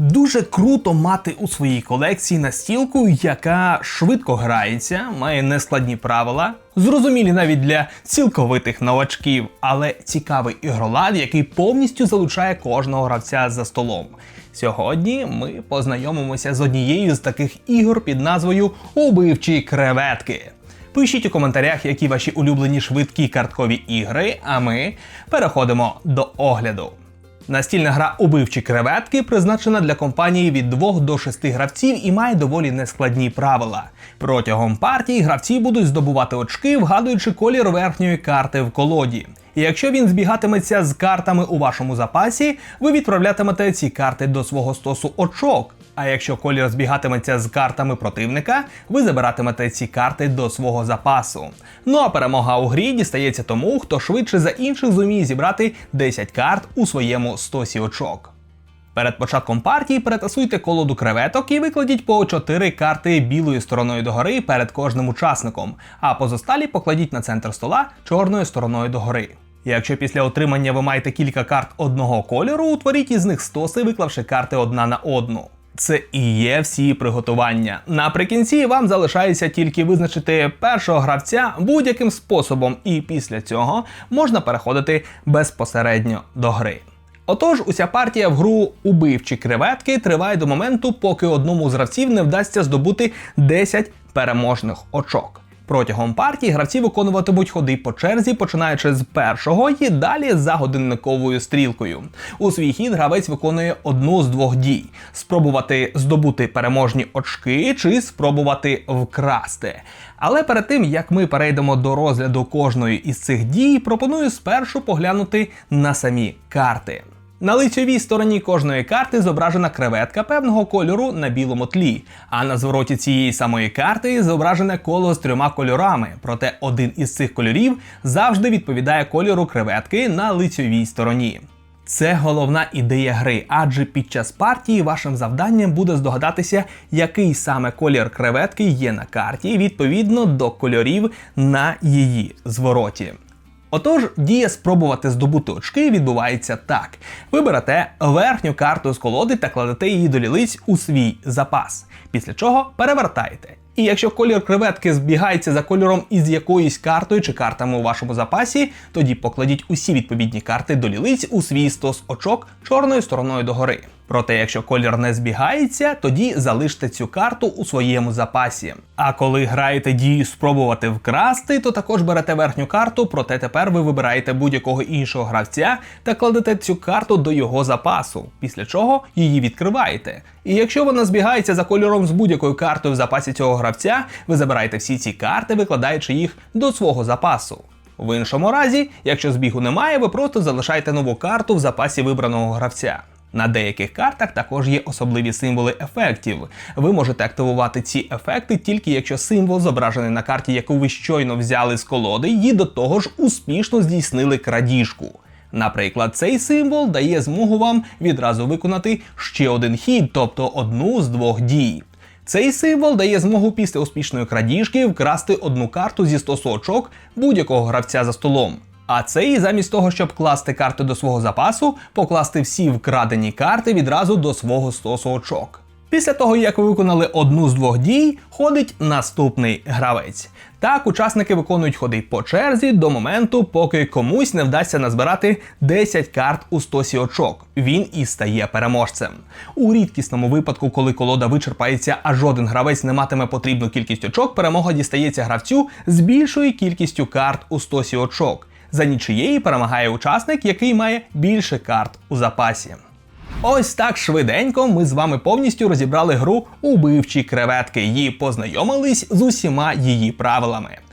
Дуже круто мати у своїй колекції настілку, яка швидко грається, має нескладні правила, зрозумілі навіть для цілковитих новачків, але цікавий ігролад, який повністю залучає кожного гравця за столом. Сьогодні ми познайомимося з однією з таких ігор під назвою Убивчі креветки. Пишіть у коментарях, які ваші улюблені швидкі карткові ігри, а ми переходимо до огляду. Настільна гра Убивчі креветки призначена для компанії від 2 до 6 гравців і має доволі нескладні правила. Протягом партії гравці будуть здобувати очки, вгадуючи колір верхньої карти в колоді. І якщо він збігатиметься з картами у вашому запасі, ви відправлятимете ці карти до свого стосу очок. А якщо колір збігатиметься з картами противника, ви забиратимете ці карти до свого запасу. Ну а перемога у грі дістається тому, хто швидше за інших зуміє зібрати 10 карт у своєму стосі очок. Перед початком партії перетасуйте колоду креветок і викладіть по 4 карти білою стороною догори перед кожним учасником, а позосталі покладіть на центр стола чорною стороною догори. Якщо після отримання ви маєте кілька карт одного кольору, утворіть із них стоси, виклавши карти одна на одну. Це і є всі приготування. Наприкінці вам залишається тільки визначити першого гравця будь-яким способом, і після цього можна переходити безпосередньо до гри. Отож, уся партія в гру убивчі креветки триває до моменту, поки одному з гравців не вдасться здобути 10 переможних очок. Протягом партії гравці виконуватимуть ходи по черзі, починаючи з першого і далі за годинниковою стрілкою. У свій хід гравець виконує одну з двох дій: спробувати здобути переможні очки чи спробувати вкрасти. Але перед тим як ми перейдемо до розгляду кожної із цих дій, пропоную спершу поглянути на самі карти. На лицьовій стороні кожної карти зображена креветка певного кольору на білому тлі, а на звороті цієї самої карти зображене коло з трьома кольорами. Проте один із цих кольорів завжди відповідає кольору креветки на лицьовій стороні. Це головна ідея гри, адже під час партії вашим завданням буде здогадатися, який саме колір креветки є на карті відповідно до кольорів на її звороті. Отож, дія спробувати здобути очки відбувається так: ви берете верхню карту з колоди та кладете її до лілиць у свій запас, після чого перевертаєте. І якщо колір креветки збігається за кольором із якоюсь картою чи картами у вашому запасі, тоді покладіть усі відповідні карти до лілиць у свій стос очок чорною стороною догори. Проте, якщо колір не збігається, тоді залиште цю карту у своєму запасі. А коли граєте дію спробувати вкрасти, то також берете верхню карту, проте тепер ви вибираєте будь-якого іншого гравця та кладете цю карту до його запасу, після чого її відкриваєте. І якщо вона збігається за кольором з будь-якою картою в запасі цього гравця, ви забираєте всі ці карти, викладаючи їх до свого запасу. В іншому разі, якщо збігу немає, ви просто залишаєте нову карту в запасі вибраного гравця. На деяких картах також є особливі символи ефектів. Ви можете активувати ці ефекти тільки якщо символ, зображений на карті, яку ви щойно взяли з колоди, і до того ж успішно здійснили крадіжку. Наприклад, цей символ дає змогу вам відразу виконати ще один хід, тобто одну з двох дій. Цей символ дає змогу після успішної крадіжки вкрасти одну карту зі стосу очок будь-якого гравця за столом. А цей, замість того, щоб класти карти до свого запасу, покласти всі вкрадені карти відразу до свого стосу очок. Після того, як ви виконали одну з двох дій, ходить наступний гравець. Так, учасники виконують ходи по черзі до моменту, поки комусь не вдасться назбирати 10 карт у стосі очок. Він і стає переможцем. У рідкісному випадку, коли колода вичерпається, а жоден гравець не матиме потрібну кількість очок, перемога дістається гравцю з більшою кількістю карт у стосі очок. За нічиєї перемагає учасник, який має більше карт у запасі. Ось так швиденько ми з вами повністю розібрали гру убивчі креветки і познайомились з усіма її правилами.